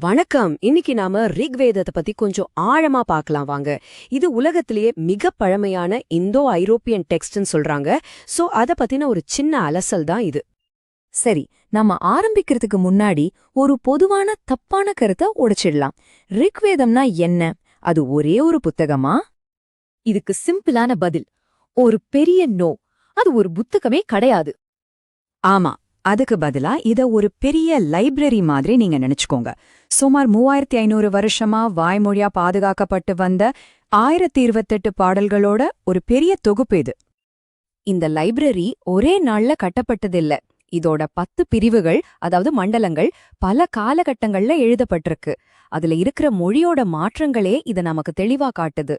வணக்கம். இன்னைக்கு நாம ரிக்வேதத்தை பத்தி கொஞ்சம் ஆழமா பார்க்கலாம் வாங்க. இது உலகத்திலேயே மிக பழமையான இந்தோ ஐரோப்பியன் டெக்ஸ்ட்னு சொல்றாங்க. சோ அத பத்தின ஒரு சின்ன அலசல் தான் இது. சரி நாம ஆரம்பிக்கிறதுக்கு முன்னாடி ஒரு பொதுவான தப்பான கருத்தை உடைச்சிடலாம். ரிக்வேதம்னா என்ன? அது ஒரே ஒரு புத்தகமா? இதுக்கு சிம்பிளான பதில் ஒரு பெரிய நோ. அது ஒரு புத்தகமே கிடையாது. ஆமா அதுக்கு பதிலா இத ஒரு பெரிய லைப்ரரி மாதிரி நீங்க நினைச்சுக்கோங்க. சுமார் மூவாயிரத்தி ஐநூறு வருஷமா வாய்மொழியா பாதுகாக்கப்பட்டு வந்த ஆயிரத்தி இருபத்தெட்டு பாடல்களோட ஒரு பெரிய தொகுப்பு இது. இந்த லைப்ரரி ஒரே நாள்ல கட்டப்பட்டதில்ல. இதோட பத்து பிரிவுகள் அதாவது மண்டலங்கள் பல காலகட்டங்கள்ல எழுதப்பட்டிருக்கு. அதுல இருக்கிற மொழியோட மாற்றங்களே இத நமக்கு தெளிவா காட்டுது.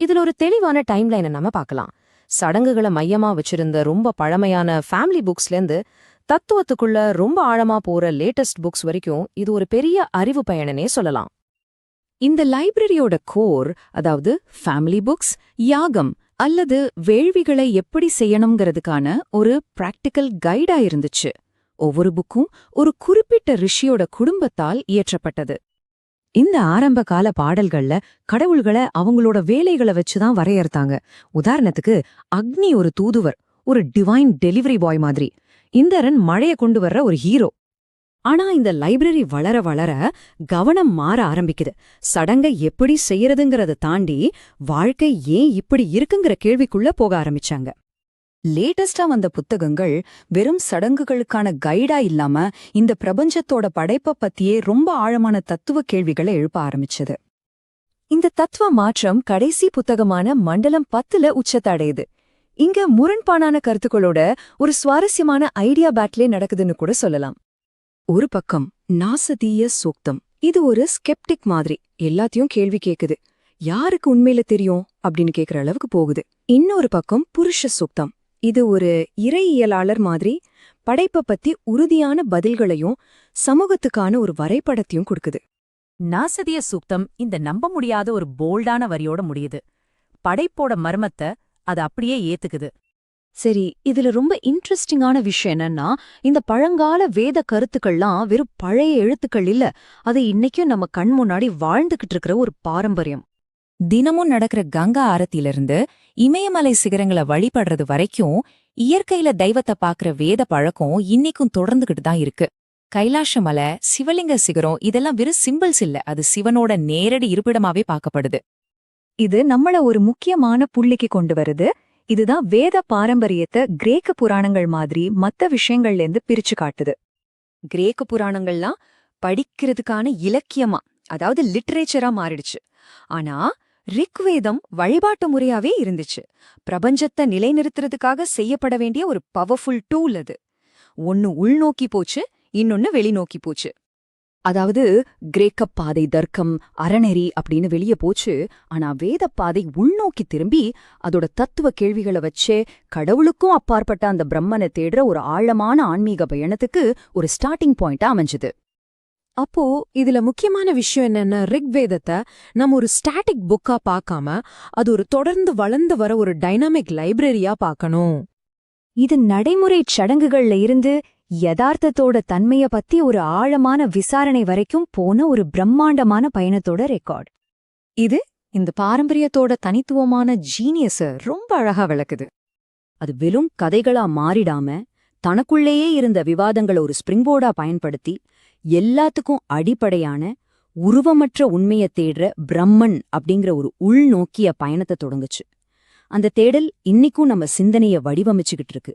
இதுல ஒரு தெளிவான டைம்லைனை நம்ம பார்க்கலாம் சடங்குகளை மையமா வச்சிருந்த ரொம்ப பழமையான ஃபேமிலி புக்ஸ்லேருந்து தத்துவத்துக்குள்ள ரொம்ப ஆழமா போற லேட்டஸ்ட் புக்ஸ் வரைக்கும் இது ஒரு பெரிய அறிவு பயணனே சொல்லலாம். இந்த லைப்ரரியோட கோர் அதாவது ஃபேமிலி புக்ஸ் யாகம் அல்லது வேள்விகளை எப்படி செய்யணுங்கிறதுக்கான ஒரு பிராக்டிக்கல் கைடா இருந்துச்சு. ஒவ்வொரு புக்கும் ஒரு குறிப்பிட்ட ரிஷியோட குடும்பத்தால் இயற்றப்பட்டது. இந்த ஆரம்ப கால பாடல்கள்ல கடவுள்களை அவங்களோட வேலைகளை வச்சுதான் வரையறுத்தாங்க. உதாரணத்துக்கு அக்னி ஒரு தூதுவர் ஒரு டிவைன் டெலிவரி பாய் மாதிரி. இந்தரன் மழைய கொண்டு வர்ற ஒரு ஹீரோ. ஆனா இந்த லைப்ரரி வளர வளர கவனம் மாற ஆரம்பிக்குது. சடங்க எப்படி செய்யறதுங்கறத தாண்டி வாழ்க்கை ஏன் இப்படி இருக்குங்கிற கேள்விக்குள்ள போக ஆரம்பிச்சாங்க. லேட்டஸ்டா வந்த புத்தகங்கள் வெறும் சடங்குகளுக்கான கைடா இல்லாம இந்த பிரபஞ்சத்தோட படைப்ப பத்தியே ரொம்ப ஆழமான தத்துவ கேள்விகளை எழுப்ப ஆரம்பிச்சது. இந்த தத்துவ மாற்றம் கடைசி புத்தகமான மண்டலம் பத்துல உச்சத்தடையுது. இங்க முரண்பாடான கருத்துக்களோட ஒரு சுவாரஸ்யமான ஐடியா பேட்லே நடக்குதுன்னு கூட சொல்லலாம். ஒரு பக்கம் நாசதீய சூக்தம். இது ஒரு ஸ்கெப்டிக் மாதிரி. எல்லாத்தையும் கேள்வி கேக்குது. யாருக்கு உண்மையில தெரியும்? அப்படின்னு கேக்குற அளவுக்கு போகுது. இன்னொரு பக்கம் புருஷ சூக்தம். இது ஒரு இறையியலாளர் மாதிரி படைப்ப பத்தி உறுதியான பதில்களையும் சமூகத்துக்கான ஒரு வரைபடத்தையும் கொடுக்குது. நாசதிய சூக்தம் இந்த நம்ப முடியாத ஒரு போல்டான வரியோட முடியுது. படைப்போட மர்மத்தை அது அப்படியே ஏத்துக்குது. சரி இதுல ரொம்ப இன்ட்ரெஸ்டிங்கான விஷயம் என்னன்னா இந்த பழங்கால வேத கருத்துக்கள்லாம் வெறும் பழைய எழுத்துக்கள் இல்ல அது இன்னைக்கும் நம்ம கண் முன்னாடி வாழ்ந்துகிட்டு இருக்கிற ஒரு பாரம்பரியம். தினமும் நடக்கிற கங்கா ஆரத்திலிருந்து இமயமலை சிகரங்களை வழிபடுறது வரைக்கும் இயற்கையில தெய்வத்தை பாக்குற வேத பழக்கம் இன்னைக்கும் தொடர்ந்துகிட்டு தான் இருக்கு. கைலாஷ மலை சிவலிங்க சிகரம் இதெல்லாம் வெறும் சிம்பிள்ஸ் இல்ல அது சிவனோட நேரடி இருப்பிடமாவே பார்க்கப்படுது. இது நம்மள ஒரு முக்கியமான புள்ளிக்கு கொண்டு வருது. இதுதான் வேத பாரம்பரியத்தை கிரேக்க புராணங்கள் மாதிரி மத்த விஷயங்கள்ல இருந்து பிரிச்சு காட்டுது. கிரேக்க புராணங்கள்லாம் படிக்கிறதுக்கான இலக்கியமா அதாவது லிட்ரேச்சரா மாறிடுச்சு. ஆனா ரிக்வேதம் வழிபாட்டு முறையாவே இருந்துச்சு. பிரபஞ்சத்தை நிலைநிறுத்துறதுக்காக செய்யப்பட வேண்டிய ஒரு பவர்ஃபுல் டூல் அது. ஒன்னு உள்நோக்கி போச்சு இன்னொன்னு வெளிநோக்கி போச்சு. அதாவது கிரேக்கப் பாதை தர்க்கம் அறநெறி அப்படின்னு வெளியே போச்சு. ஆனா வேதப் பாதை உள்நோக்கி திரும்பி அதோட தத்துவ கேள்விகளை வச்சே கடவுளுக்கும் அப்பாற்பட்ட அந்த பிரம்மனை தேடுற ஒரு ஆழமான ஆன்மீக பயணத்துக்கு ஒரு ஸ்டார்டிங் பாயிண்டா அமைஞ்சது. அப்போ இதுல முக்கியமான விஷயம் என்னன்னா ரிக்வேதத்தை நம்ம ஒரு ஸ்டாட்டிக் புக்கா பார்க்காம அது ஒரு தொடர்ந்து வளர்ந்து வர ஒரு டைனாமிக் லைப்ரரியா பார்க்கணும். இது நடைமுறை சடங்குகள்ல இருந்து யதார்த்தத்தோட தன்மைய பத்தி ஒரு ஆழமான விசாரணை வரைக்கும் போன ஒரு பிரம்மாண்டமான பயணத்தோட ரெக்கார்ட் இது இந்த பாரம்பரியத்தோட தனித்துவமான ஜீனியஸ ரொம்ப அழகா விளக்குது. அது வெறும் கதைகளா மாறிடாம தனக்குள்ளேயே இருந்த விவாதங்களை ஒரு ஸ்பிரிங்போர்டா பயன்படுத்தி எல்லாத்துக்கும் அடிப்படையான உருவமற்ற உண்மைய தேடுற பிரம்மன் அப்படிங்கிற ஒரு உள்நோக்கிய பயணத்தை தொடங்குச்சு. அந்த தேடல் இன்னிக்கும் நம்ம சிந்தனைய வடிவமைச்சுக்கிட்டு இருக்கு.